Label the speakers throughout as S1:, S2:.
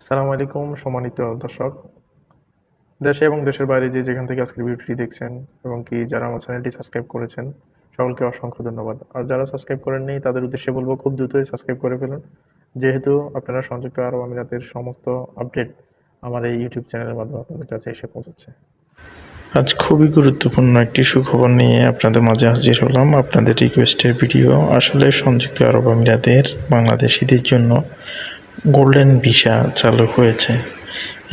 S1: আসসালামু আলাইকুম, সম্মানিত দর্শক। দেশে এবং দেশের বাইরে যে যেখান থেকে আজকের ভিডিওটি দেখছেন এবং কি যারা আমার চ্যানেলটি সাবস্ক্রাইব করেছেন, সকলকে অসংখ্য ধন্যবাদ। আর যারা সাবস্ক্রাইব করেননি তাদের উদ্দেশ্যে বলব খুব দ্রুতই সাবস্ক্রাইব করে ফেলুন। যেহেতু আপনারা সংযুক্ত আরব আমিরাতের সমস্ত আপডেট আমার এই ইউটিউব চ্যানেলের মাধ্যমে আপনাদের কাছে এসে পৌঁছাচ্ছে। আজ খুবই গুরুত্বপূর্ণ একটি সুখবর নিয়ে আপনাদের মাঝে হাজির হলাম। আপনাদের রিকোয়েস্টের ভিডিও আসলে সংযুক্ত আরব আমিরাতের বাংলাদেশিদের জন্য গোল্ডেন ভিসা চালু হয়েছে।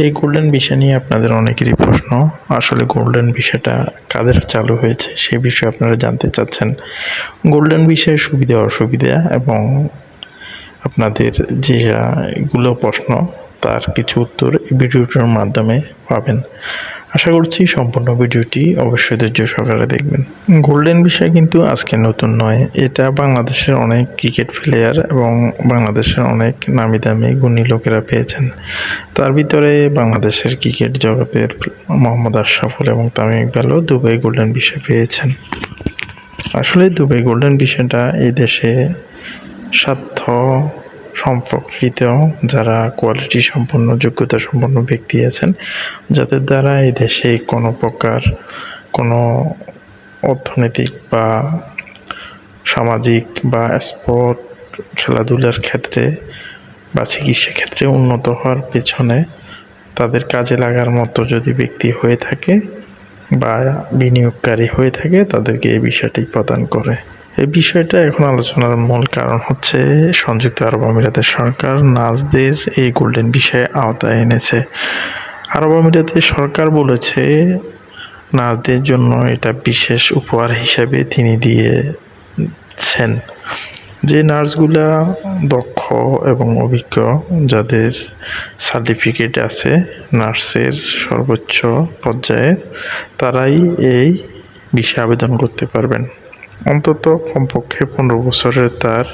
S1: এই গোল্ডেন ভিসা নিয়ে আপনাদের অনেকেরই প্রশ্ন, আসলে গোল্ডেন ভিসাটা কাদের চালু হয়েছে সে বিষয়ে আপনারা জানতে চাচ্ছেন। গোল্ডেন ভিসার সুবিধা, অসুবিধা এবং আপনাদের যেগুলো প্রশ্ন, তার কিছু উত্তর এই ভিডিওটার মাধ্যমে পাবেন। আশা করছি সম্পূর্ণ ভিডিওটি অবশ্যই ধৈর্য সহকারে দেখবেন। গোল্ডেন বিষয় কিন্তু আজকে নতুন নয়। এটা বাংলাদেশের অনেক ক্রিকেট প্লেয়ার এবং বাংলাদেশের অনেক নামি দামি গুণী লোকেরা পেয়েছেন। তার ভিতরে বাংলাদেশের ক্রিকেট জগতের মোহাম্মদ আশরাফুল এবং তামিম ইকবালও দুবাই গোল্ডেন বিষয় পেয়েছেন। আসলে দুবাই গোল্ডেন বিষয়টা এই দেশে স্বার্থ সম্পর্কিত যারা কোয়ালিটি সম্পন্ন, যোগ্যতা সম্পন্ন ব্যক্তি আছেন, যাদের দ্বারা এই দেশে কোনো প্রকার কোনো অর্থনৈতিক বা সামাজিক বা স্পোর্ট খেলাধুলার ক্ষেত্রে বা চিকিৎসা ক্ষেত্রে উন্নত হওয়ার পেছনে তাদের কাজে লাগার মতো যদি ব্যক্তি হয়ে থাকে বা বিনিয়োগকারী হয়ে থাকে, তাদেরকে এই বিষয়টি প্রদান করে। এই বিষয়টা এখন আলোচনার মূল কারণ হচ্ছে সংযুক্ত আরব আমিরাতের সরকার নাজদের এই গোল্ডেন বিষয়ে আওতায় এনেছে। আরব আমিরাতের সরকার বলেছে, নাজদের জন্য এটা বিশেষ উপহার হিসেবে তিনি দিয়েছেন। যে নার্সগুলা দক্ষ এবং অভিজ্ঞ, যাদের সার্টিফিকেট আছে নার্সের সর্বোচ্চ পর্যায়ে, তারাই এই বিষয়ে আবেদন করতে পারবেন। অন্তত কমপক্ষে পনেরো বছরের তার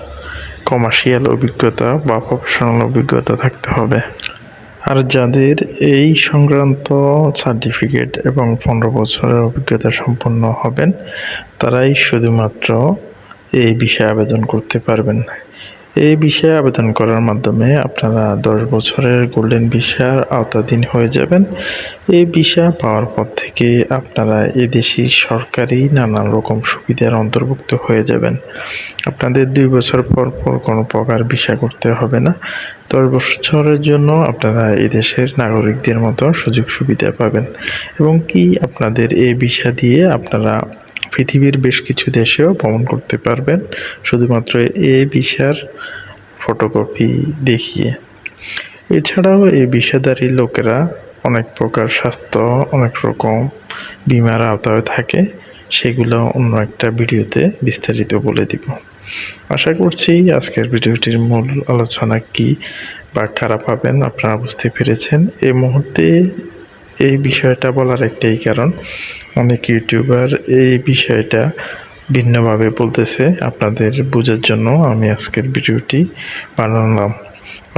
S1: কমার্শিয়াল অভিজ্ঞতা বা প্রফেশনাল অভিজ্ঞতা থাকতে হবে। আর যাদের এই সংক্রান্ত সার্টিফিকেট এবং পনেরো বছরের অভিজ্ঞতা সম্পন্ন হবেন, তারাই শুধুমাত্র এই বিষয়ে আবেদন করতে পারবেন। এই বিষয়ে আবেদন করার মাধ্যমে আপনারা দশ বছরের গোল্ডেন ভিসার আওতাধীন হয়ে যাবেন। এই ভিসা পাওয়ার পর থেকে আপনারা এদেশি সরকারি নানান রকম সুবিধার অন্তর্ভুক্ত হয়ে যাবেন। আপনাদের দুই বছর পর পর কোনো প্রকার ভিসা করতে হবে না। দশ বছরের জন্য আপনারা এদেশের নাগরিকদের মতো সুযোগ সুবিধা পাবেন। এবং কি আপনাদের এই ভিসা দিয়ে আপনারা পৃথিবীর বেশ কিছু দেশেও ভ্রমণ করতে পারবেন। শুধুমাত্র এ ভিসার ফটোকপি দেখিয়ে। এছাড়াও এই বিষাদারী লোকেরা অনেক প্রকার স্বাস্থ্য, অনেক রকম বিমার আওতায় থাকে। সেগুলো অন্য একটা ভিডিওতে বিস্তারিত বলে দিব। আশা করছি আজকের ভিডিওটির মূল আলোচনা কি বা কারা পাবেন আপনারা বুঝতে পেরেছেন। এই মুহূর্তে এই বিষয়টা বলার একটাই কারণ। অনেক ইউটিউবার এই বিষয়টা ভিন্নভাবে বলতেছে আপনাদের বোঝার জন্য আমি আজকের ভিডিওটি বানালাম।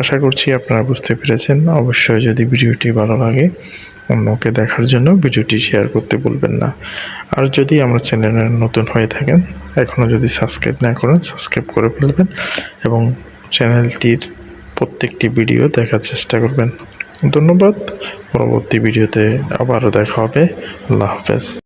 S1: আশা করছি আপনারা বুঝতে পেরেছেন। অবশ্যই যদি ভিডিওটি ভালো লাগে অন্যকে দেখার জন্য ভিডিওটি শেয়ার করতে বলবেন না। আর যদি আমার চ্যানেলে নতুন হয়ে থাকেন, এখনও যদি সাবস্ক্রাইব না করেন, সাবস্ক্রাইব করে ফেলবেন এবং চ্যানেলটির প্রত্যেকটি ভিডিও দেখার চেষ্টা করবেন। ধন্যবাদ। পরবর্তী ভিডিওতে আবারও দেখা হবে। আল্লাহ হাফেজ।